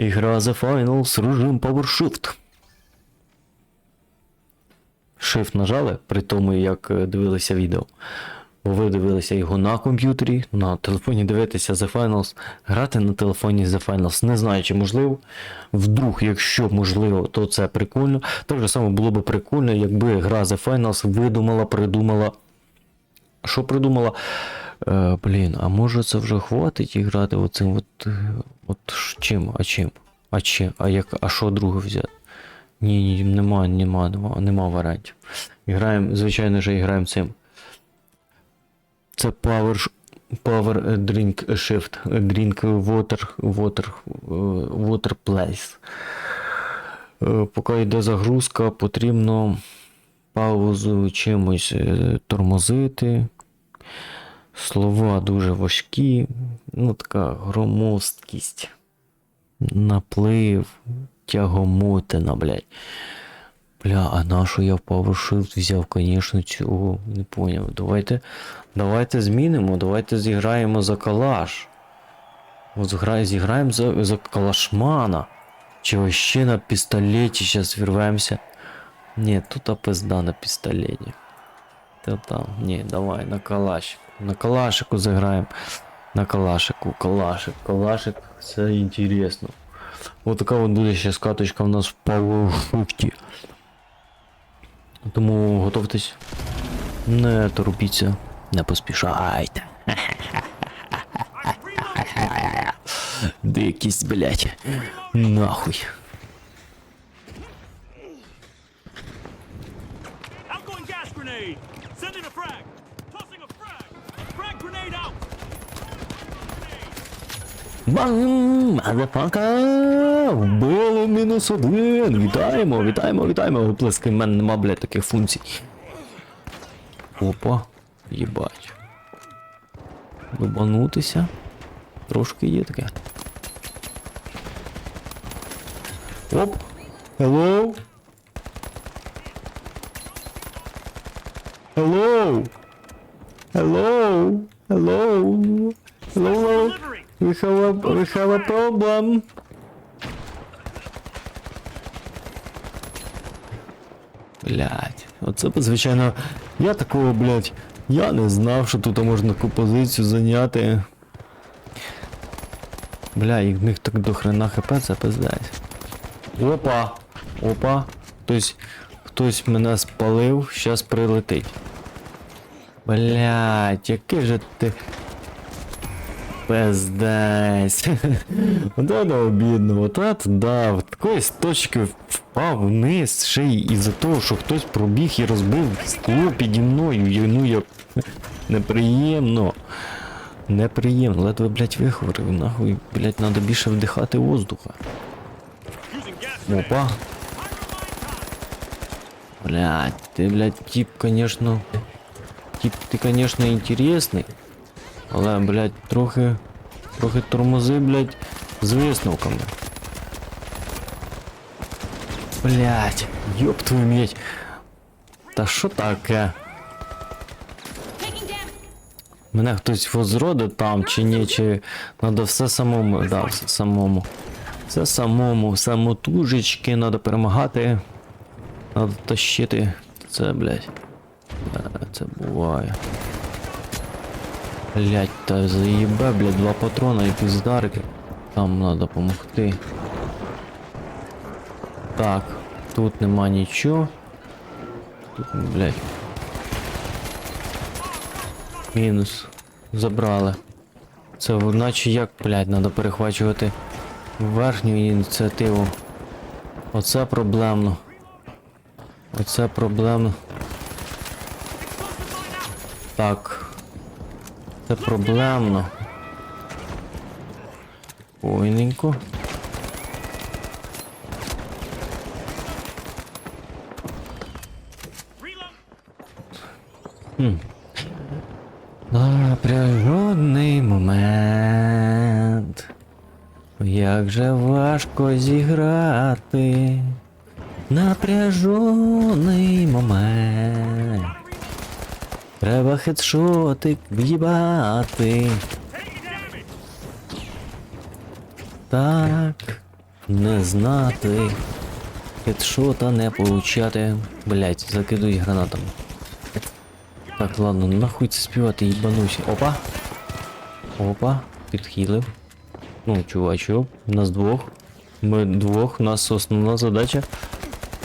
Ігра The Finals, режим PowerShift. Shift нажали при тому, як е, дивилися відео. Бо ви дивилися його на комп'ютері, на телефоні дивитися The Finals, грати на телефоні The Finals. Не знаю, чи можливо. Вдруг, якщо можливо, то це прикольно. Так же само було б прикольно, якби гра The Finals видумала, придумала. Що придумала? Е, блін, а може це вже хватить і грати оцим от, е, от чим? А чим? А чим? А як? А що друге взяти? Ні, ні, нема, нема, нема, нема варіантів. Граємо, звичайно ж, граємо цим. Це Power, Power Drink Shift. Drink Water, Water, е, Water Place. Е, Поки йде загрузка, потрібно паузу чимось тормозити. Слова дуже важкі, ну така громоздкість, наплив, тягомотина, блядь. Бля, а на що я в PowerShift взяв, звісно, цього не поняв. Давайте, давайте змінимо, давайте зіграємо за калаш. От зіграємо за, за калашмана. Чи вообще на пістолеті зараз вірвемося. Ні, тут пизда на пістолеті. Та там, ні, давай, на калашику. На калашику заграємо. На калашику, калашик, калашик, це інтересно. Ось така от буде ще скаточка в нас в PowerShift. Тому готовтесь. Не торопіться, не поспішайте. Дикість, блять. Нахуй. Бам! Мазафака! Вбили мінус один! Вітаємо, вітаємо, вітаємо! Оплески, в мене нема, блядь, таких функцій. Опа, їбать. Лобанутися. Трошки є таке. Оп! Hello? Hello? Hello? Hello? Hello? We have a, we have a problem. Блять, оце звичайно, я такого, блять, я не знав, що тут можна таку позицію зайняти. Бля, і в них так до хрена хп це пиздець. Опа! Опа! Хтось, хтось мене спалив, щас прилетить. Блять, який же ти. Пиздець. Вот это обідно, вот это да, в такої з точки впав вниз ще й із-за того, що хтось пробіг і розбив скло піді мною. І, Ну як неприємно. Неприємно, ледве, блять, вихворив, нахуй, блять, треба більше вдихати воздуха. Using gas grenade! Опа. Блять, ты, блядь, тип, конечно. Тип, ты, конечно, интересный. Але, блядь, трохи. Трохи тормози, блядь, з висновками. Блять, ёб твою медь. Та що таке? Мене хтось возродить там чи ні, чи надо все самому, да, все самому. Все самому, самотужечки, надо перемагати. Надо тащити. Це, блядь. Е, Це буває. Блять, та заїбе, блядь, два патрона і піздарики. Там надо помогти. Так, тут нема нічого. Тут, блядь. Мінус. Забрали. Це наче як, блядь, треба перехвачувати верхню ініціативу. Оце проблемно. Оце проблемно. Так. Це проблемно. Ойненько. Reload! Напряжений момент. Як же важко зіграти. Напряжений момент. Треба хедшотик в'їбати. Так. не знати. Хедшота не получати. Блять, закидують гранатами. Так, ладно, нахуй це співати, їбануся. Опа. Опа, підхилив. Ну, чувачок, нас двох. Ми двох, нас основна задача.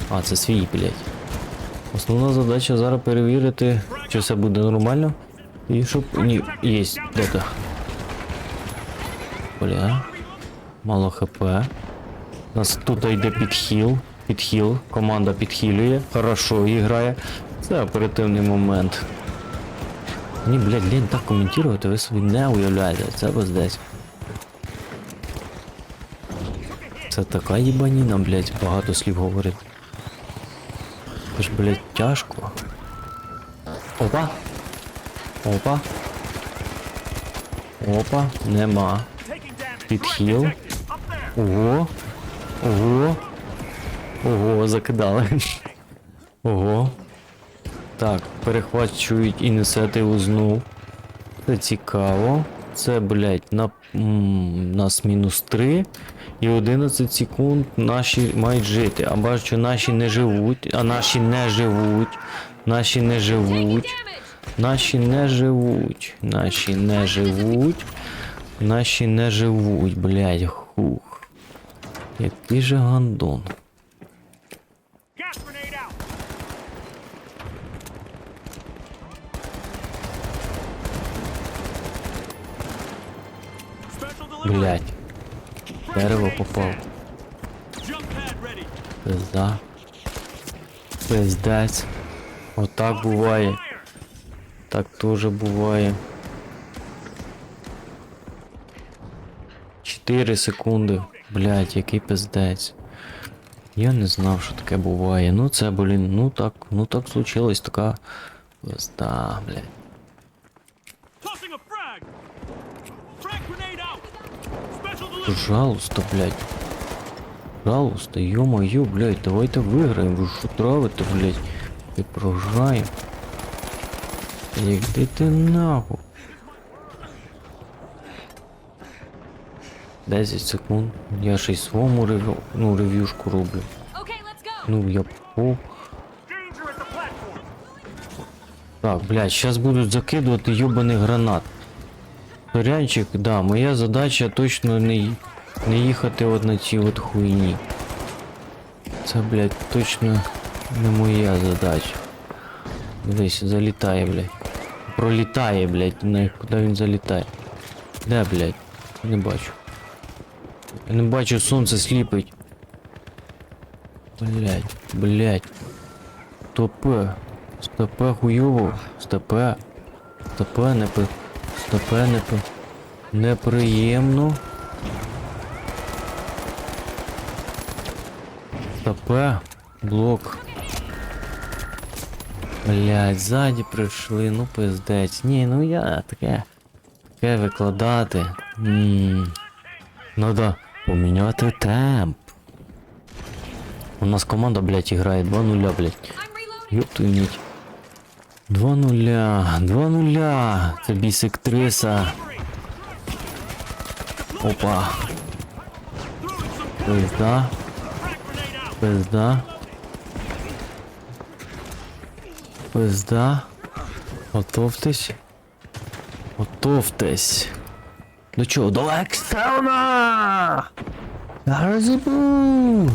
А, це свій, блять. Основна задача зараз перевірити, чи все буде нормально. І щоб. Ні, єсть, де. Бля. Мало хп. У нас тут йде підхіл. Підхіл. Команда підхилює. Хорошо грає. Це оперативний момент. Мені, блядь, лень так коментувати, ви собі не уявляєте. Це десь. Це така їбаніна, блядь, багато слів говорить. Це ж, блядь, тяжко. Опа. Опа. Опа, нема. Підхіл. Ого. Ого. Ого, закидали. Ого. Так, перехвачують ініціативу знов. Це цікаво. Це, блядь, на нас мінус 3. І 11 секунд наші мають жити. А бачу, наші не живуть, а наші не живуть. Наші не живуть. Наші не живуть. Наші не живуть. Наші не живуть, блядь, хух. Який же гандон. Блядь, дерево попав. Пизда. Пиздець. Отак буває. Так теж буває. 4 секунди. Блядь, який пиздець. Я не знав, що таке буває. Ну це, блін, ну так, ну так случилось, така пизда, блядь. Пожалуйста, блядь. Пожалуйста, ё-моё, блядь, давайте виграємо. Ви що травите, блядь? І програємо. Йди ти нахуй. 10 секунд. Я ще й своєму ревю, ну, рев'юшку роблю. Ну, я по. Так, блядь, сейчас будуть закидувати ёбаний гранат. Сорянчик, да, моя задача точно не, не їхати от на ці от хуйні. Це, блядь, точно не моя задача. Дивись, залітає, блядь. Пролітає, блядь, не, куди він залітає. Де, блядь? Я не бачу. Я не бачу, сонце сліпить. Блядь, блядь. Стопе. Стопе хуйово. Стопе. Стопе не пи. Стопе не пи. Неприємно. Стопе. Блок. Блять, ззаді прийшли, ну пиздець. Ні, ну я таке. Таке викладати. Ммм. Надо поміняти темп. У нас команда, блядь, грає 2-0, блядь. I'm reloading. Ёб твою мать. Два нуля, два нуля. Це бісектриса. Опа. Пизда, пизда. Пизда. Готовтесь. Готовтесь. До чого? До екстерна! Зараз забув!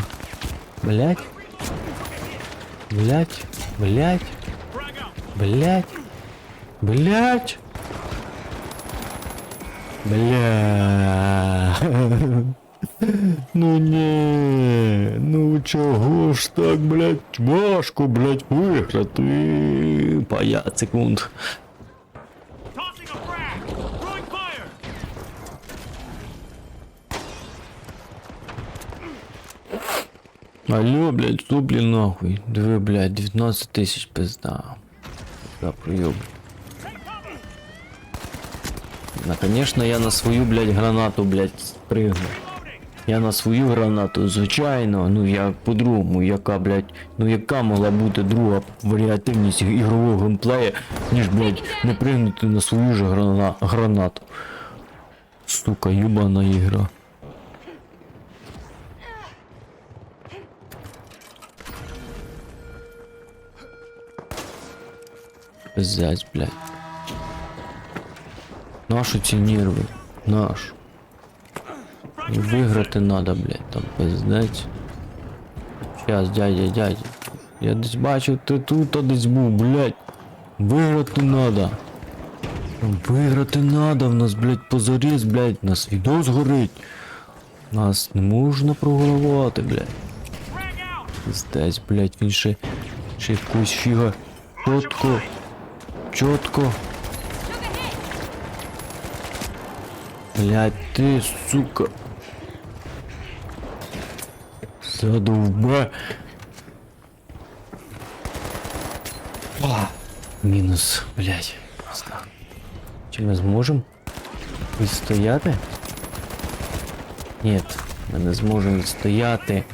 Блять. Блять. Блять. Блять. Блять. Бля. Ну не, ну чого ж так, блять, важко, блять, виграти. П'ять секунд. Алло, блядь, что, блин, нахуй? Диви, блядь, 19 тисяч пизда. Да, проеб. Да, конечно, я на свою, блядь, гранату, блядь, пригну. Я на свою гранату, звичайно, ну я по-другому, яка, блядь, ну яка могла бути друга варіативність ігрового геймплея, ніж, блядь, не пригнути на свою ж грана... гранату. Сука, юбана ігра. Пиздець, блядь. Наші ці нерви. Наш. Виграти надо, блядь, там пиздець. Щас, дядя, дядя. Я десь бачив, ти тут а десь був, блядь. Виграти надо. Виграти надо, в нас, блядь, позаріз, блядь, нас відос горить. Нас не можна програвати, блядь. Пиздець, блядь, він ще, ще якусь фіга. Чотко. Чотко. Блядь, ти, сука. Задовбе. А, Мінус, блядь. Чи ми зможемо відстояти? Ні, ми не зможемо відстояти.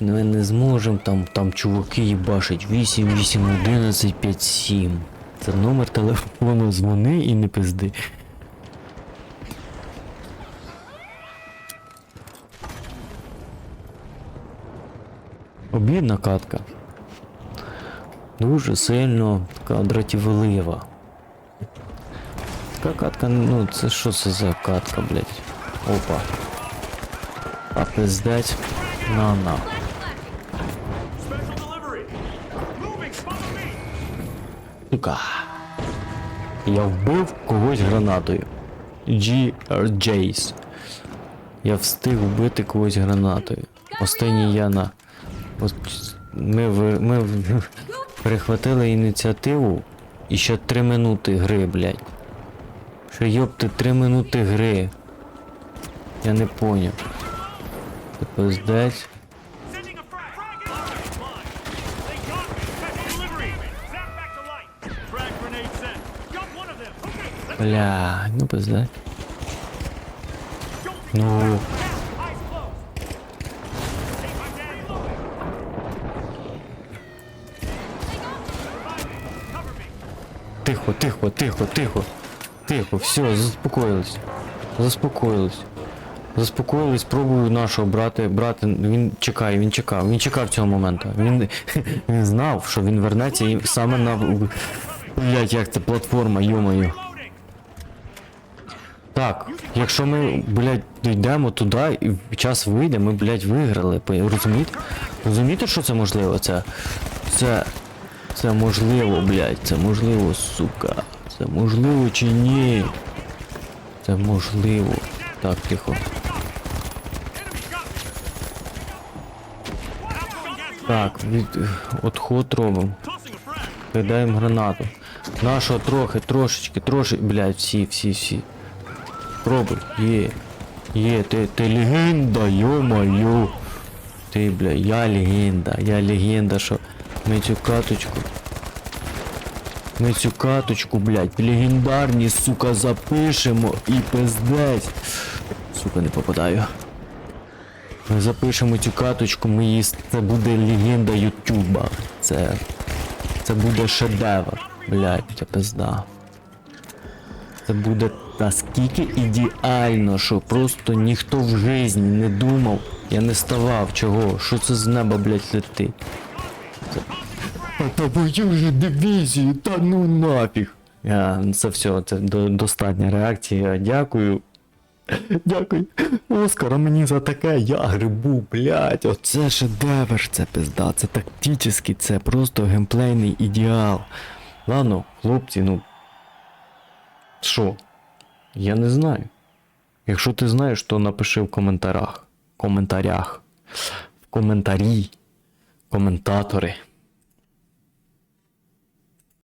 Ми не зможемо там, там чуваки їбашать 8, 8, 11, 5, 7. Це номер телефону, дзвони і не пизди. Обідна катка. Дуже сильно така дратівлива. Така катка, ну це що це за катка, блядь? Опа. А пиздець. На на. Special delivery! Moving! Follow me! Сука. Я вбив когось гранатою. GRJs. Я встиг вбити когось гранатою. Останній я на. Ми, ви- ми в- перехватили ініціативу і ще 3 минути гри, блядь. Що йопти 3 минути гри. Я не поняв. Пиздець. Sending a frag! Frag Тихо, тихо, тихо, тихо. Тихо, все, заспокоїлись. Заспокоїлись. Заспокоїлись, пробую нашого брати. Брати, він чекає, він чекав, він чекав цього моменту. Він, він знав, що він вернеться і саме на. Блять, як це платформа, йомаю. Так, якщо ми, блядь, дійдемо туди і час вийде, ми, блядь, виграли. Розумієте? Розумієте, що це можливо? Це. Це. Це можливо, блядь, це можливо, сука. Це можливо чи ні? Це можливо. Так, тихо. Так, від. Отход робимо. Кидаємо гранату. Нашого трохи, трошечки, трошки. Блядь, всі, всі, всі. Пробуй. Є. Є, ти, ти легенда, йо-моє. Ти, бля, я легенда, я легенда, що ми цю каточку. Ми цю каточку, блядь, легендарні, сука, запишемо і пиздець. Сука, не попадаю. Ми запишемо цю каточку, ми її. Це буде легенда Ютуба. Це. Це буде шедевр. Блядь, це пизда. Це буде наскільки ідеально, що просто ніхто в житті не думав. Я не ставав чого. Що це з неба, блядь, летить? Та бою же дивізію, та ну нафіг. Я, це все, це до, достатня реакція. Дякую. Дякую. Оскара мені за таке, я грибу, блядь. Оце шедевр, це пизда, це тактичний, це просто геймплейний ідеал. Ладно, хлопці, ну. Що? Я не знаю. Якщо ти знаєш, то напиши в коментарях. Коментарях. В коментарі. Коментатори.